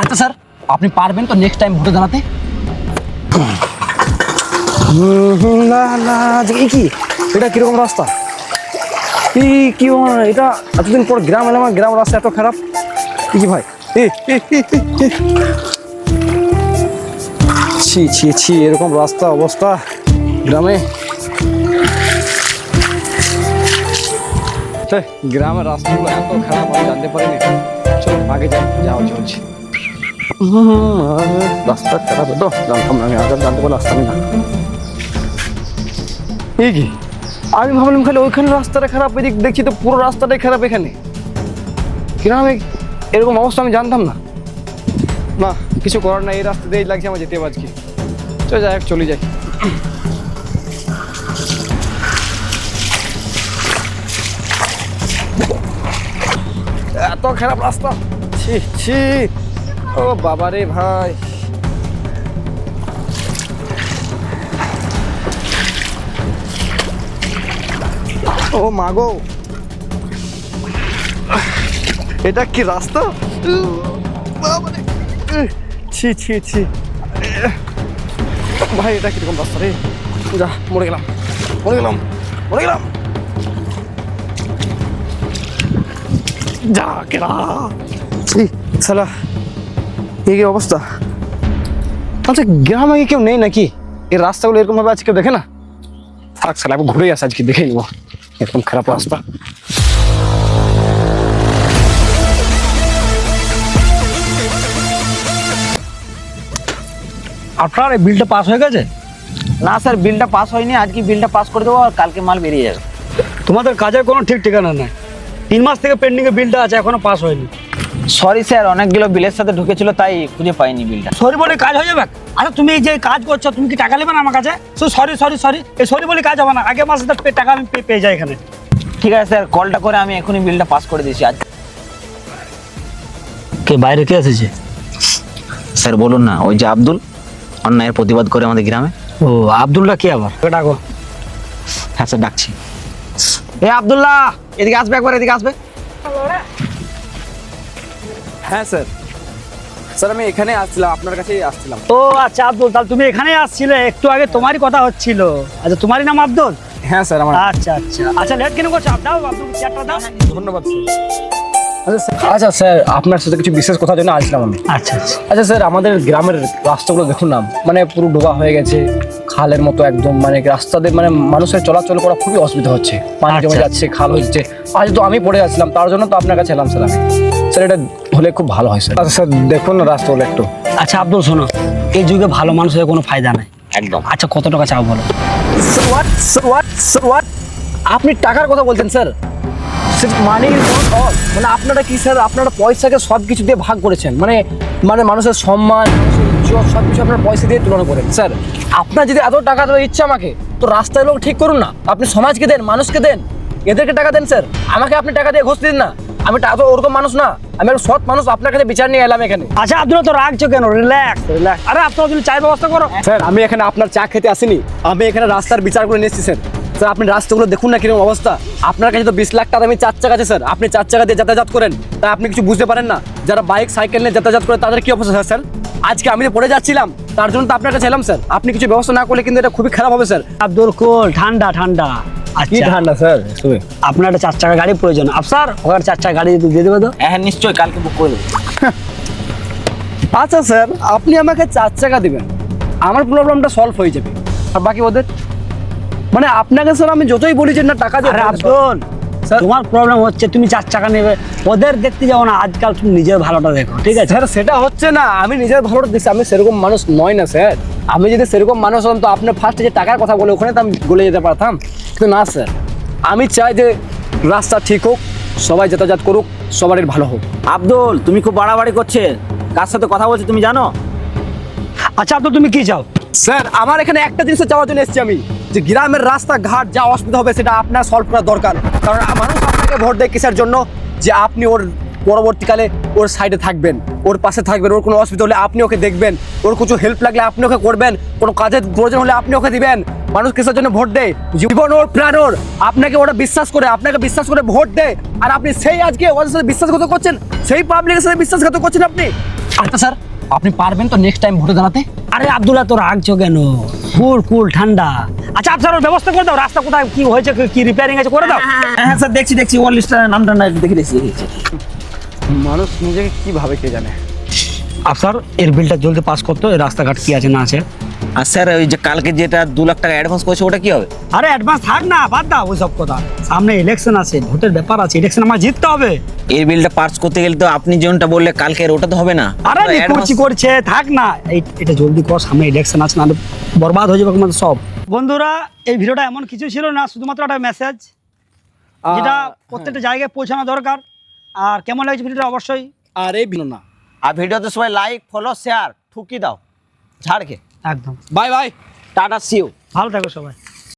আচ্ছা স্যার, আপনি পারবেন তো নেক্সট টাইম ভোটে দাঁড়াতে? না না আজকে কি? এটা কীরকম রাস্তা? কি হয়? এটা এতদিন পর গ্রাম এলাম গ্রাম রাস্তা এত খারাপ। কি ভাই। ছি ছি ছি, এরকম রাস্তা অবস্থা গ্রামে। গ্রামের রাস্তাগুলো এত খারাপ, আমি জানতে পারিনি। চলো আগে যাই, যাওয়া চলছে। রাস্তা খারাপ তো জানতাম না আমি আগে জানতে পারলে আসতামই না এই কি আমি ভাবলাম খালি ওইখানে রাস্তাটা খারাপ এদিক দেখছি তো পুরো রাস্তাটাই খারাপ এখানে গ্রামে এরকম অবস্থা আমি জানতাম না না কিছু করার নাই এই রাস্তা দিয়েই লাগছে আমার যেতে হবে আজকে চল যাই হোক চলে যাই এত খারাপ রাস্তা ছি ছি ও বাবা রে ভাই। ও মাগো এটা কি রাস্তা? বাবারে, ছি ছি ছি। ভাই এটা কীরকম রাস্তা রে? যা মরে গেলাম। মরে গেলাম। মরে গেলাম। যা কেরা? ছি সালা এই কি অবস্থা? আচ্ছা গ্রামে কি কেউ নেই নাকি? এই রাস্তাগুলো এরকম ভাবে আজকে কেউ দেখে না? থাক সালা আমি ঘুরে আসি আজকে দেখে নিবো। এরকম খারাপ রাস্তা। আপনার এই বিলটা পাস হয়ে গেছে? না স্যার বিলটা পাস হয়নি। আজকে বিলটা পাস করে দেবো আর কালকে মাল বেরিয়ে যাবে। তোমাদের কাজের কোনো ঠিক ঠিকানা নাই। তিন মাস থেকে পেন্ডিং এ বিলটা আছে এখনও পাস হয়নি। সরি স্যার অনেকগুলো বিলের সাথে ঢুকেছিল তাই খুঁজে পাইনি বিলটা সরি বলে কাজ হয়ে যাবে? আচ্ছা তুমি এই যে কাজ করছ তুমি কি টাকা নেবে না আমার কাছে? সরি সরি সরি এই সরি বলে কাজ হবে না। আগে মাসে তো টাকা আমি পে- পেয়ে যাই এখানে। ঠিক আছে স্যার কলটা করে আমি এখনই বিলটা পাস করে দিয়েছি। আজ কে বাইরে কে এসেছে? স্যার বলুন না ওই যে আব্দুল অন্যায়ের প্রতিবাদ করে আমাদের গ্রামে। ও আব্দুল্লাহ কে আবার? ডাকো। হ্যাঁ স্যার ডাকছি। এ আব্দুল্লাহ এদিকে আসবে একবার এদিকে আসবে। হ্যাঁ স্যার। স্যার আমি এখানে আসছিলাম আপনার কাছেই আসছিলাম। ও আচ্ছা আব্দুল তাহলে তুমি এখানেই আসছিলে? একটু আগে তোমারই কথা হচ্ছিল। আচ্ছা তোমারই নাম আব্দুল? হ্যাঁ স্যার আমার আচ্ছা আচ্ছা। আচ্ছা লেট কেন করছ? দাও আব্দুল চেয়ারটা দাও। ধন্যবাদ স্যার। আচ্ছা স্যার। আচ্ছা আপনার সাথে কিছু বিশেষ কথার জন্য আসলাম আমি। আচ্ছা আচ্ছা। আচ্ছা স্যার আমাদের গ্রামের রাস্তাগুলো দেখুন না মানে পুরো ডোবা হয়ে গেছে খালের মতো একদম মানে রাস্তাতে মানে মানুষের চলাচল করা খুবই অসুবিধা হচ্ছে। পানি জমে আচ্ছা। যাচ্ছে খাল হচ্ছে। আজ তো আমি পড়ে যাচ্ছিলাম তার জন্য তো আপনার কাছে এলাম স্যার আমি। স্যার এটা হলে খুব ভালো হয় স্যার আচ্ছা স্যার দেখুন না রাস্তা হলে একটু। আচ্ছা আব্দুল শোনো। এই যুগে ভালো মানুষের কোনো ফায়দা নাই। একদম। আচ্ছা কত টাকা চাও বলো? হোয়াট হোয়াট হোয়াট আপনি টাকার কথা বলছেন স্যার। মানি অল মানে আপনারা কি স্যার আপনারা পয়সাকে সব কিছু দিয়ে ভাগ করেছেন? মানে মানে মানুষের সম্মান সব কিছু আপনার পয়সা দিয়ে তুলনা করেন স্যার। আপনার যদি এত টাকা দেওয়ার ইচ্ছা আমাকে তো রাস্তায় লোক ঠিক করুন না। আপনি সমাজকে দেন মানুষকে দেন। এদেরকে টাকা দেন স্যার। আমাকে আপনি টাকা দিয়ে ঘুষ দিন না। আমি এত ওরকম মানুষ না আমি একটা সৎ মানুষ আপনার কাছে বিচার নিয়ে এলাম এখানে। আচ্ছা আব্দুল তো রাখছো কেন রিল্যাক্স রিল্যাক্স আরে আপনার যদি চায়ের ব্যবস্থা করো। স্যার আমি এখানে আপনার চা খেতে আসিনি আমি এখানে রাস্তার বিচার করে নিয়েছি স্যার। স্যার আপনি রাস্তাগুলো দেখুন না কীরকম অবস্থা। আপনার কাছে তো বিশ লাখ টাকা আমি চার চাকা আছে স্যার। আপনি চার চাকা দিয়ে যাতায়াত করেন তা আপনি কিছু বুঝতে পারেন না। যারা বাইক সাইকেল নিয়ে যাতায়াত করে তাদের কি অবস্থা স্যার? আজকে আমি পড়ে যাচ্ছিলাম তার জন্য তো আপনার কাছে এলাম স্যার। আপনি কিছু ব্যবস্থা না করলে কিন্তু এটা খুবই খারাপ হবে স্যার। আব্দুল কুল ঠান্ডা ঠান্ডা। আচ্ছা। স্যার? আপনার একটা চার চাকা গাড়ি প্রয়োজন। আফসার ওখানে চার চাকা গাড়ি দিয়ে দেবে তো? হ্যাঁ নিশ্চয়ই কালকে বুক করে দেবো। আচ্ছা স্যার আপনি আমাকে চার চাকা দেবেন। আমার প্রবলেমটা সলভ হয়ে যাবে। আর বাকি ওদের? মানে আপনাকে স্যার আমি যতই বলি যে না টাকা দিয়ে তোমার প্রবলেম হচ্ছে তুমি চার চাকা নেবে। ওদের দেখতে যাও না আজকাল তুমি নিজের ভালোটা দেখো ঠিক আছে? স্যার সেটা হচ্ছে না আমি নিজের ভালোটা দেখছি আমি সেরকম মানুষ নয় না স্যার আমি যদি সেরকম মানুষ হতাম তো আপনার ফার্স্টে যে টাকার কথা বলে ওখানে তো আমি গলে যেতে পারতাম। কিন্তু না স্যার আমি চাই যে রাস্তা ঠিক হোক সবাই যাতায়াত করুক সবারই ভালো হোক। আব্দুল তুমি খুব বাড়াবাড়ি করছে। কার সাথে কথা বলছো তুমি জানো? আচ্ছা আব্দুল তুমি কি চাও? স্যার আমার এখানে একটা জিনিস চাওয়ার জন্য এসেছি আমি। যে গ্রামের রাস্তাঘাট যা অসুবিধা হবে সেটা আপনার সলভ করা দরকার। কারণ মানুষ আপনাকে ভোট দেয় কিসের জন্য? যে আপনি ওর পরবর্তীকালে ওর সাইডে থাকবেন, ওর পাশে থাকবেন, ওর কোনো অসুবিধা হলে আপনি ওকে দেখবেন, ওর কিছু হেল্প লাগলে আপনি ওকে করবেন, কোনো কাজের প্রয়োজন হলে আপনি ওকে দিবেন। মানুষ কিসের জন্য ভোট দেয়? জীবন ওর, প্রাণ ওর। আপনাকে ওরা বিশ্বাস করে, আপনাকে বিশ্বাস করে ভোট দেয়। আর আপনি সেই আজকে ওদের সাথে বিশ্বাসঘাত করছেন, সেই পাবলিকের সাথে বিশ্বাসঘাত করছেন আপনি? আচ্ছা স্যার আপনি পারবেন তো নেক্সট টাইম ভোটে দাঁড়াতে? আরে আব্দুল্লাহ তো রাখছো কেন? কুল কুল ঠান্ডা। আচ্ছা আপনার ওর ব্যবস্থা করে দাও। রাস্তা কোথায় কি হয়েছে কি- রিপেয়ারিং আছে করে দাও। হ্যাঁ স্যার দেখছি দেখছি ওয়ার লিস্টটা নামটা না দেখে দেখছি দেখছি। মানুষ নিজেকে কী ভাবে কে জানে? আফসার এর বিলটা জলদি পাস করতো রাস্তাঘাট কি আছে না আছে। আর স্যার ওই যে কালকে যেটা দু লাখ টাকা অ্যাডভান্স করেছে ওটা কি হবে? আরে অ্যাডভান্স থাক না বাদ দাও ওইসব কথা। সামনে ইলেকশন আছে ভোটের ব্যাপার আছে ইলেকশন আমার জিততে হবে। এই বিলটা পাস করতে গেলে তো আপনি যেটা বললে কালকে ওটা তো হবে না। আরে করছি করছে থাক না। এটা জলদি কর সামনে ইলেকশন আছে না বরবাদ হয়ে যাবে আমাদের সব। বন্ধুরা এই ভিডিওটা এমন কিছু ছিল না শুধুমাত্র একটা মেসেজ যেটা প্রত্যেকটা জায়গায় পৌঁছানো দরকার। আর কেমন লাগছে ভিডিওটা? অবশ্যই। আর এই বিনো না। আর ভিডিওতে সবাই লাইক ফলো শেয়ার ঠুকি দাও। ঝাড়কে একদম। বাই বাই টাটা সিও ভালো থাকো সবাই।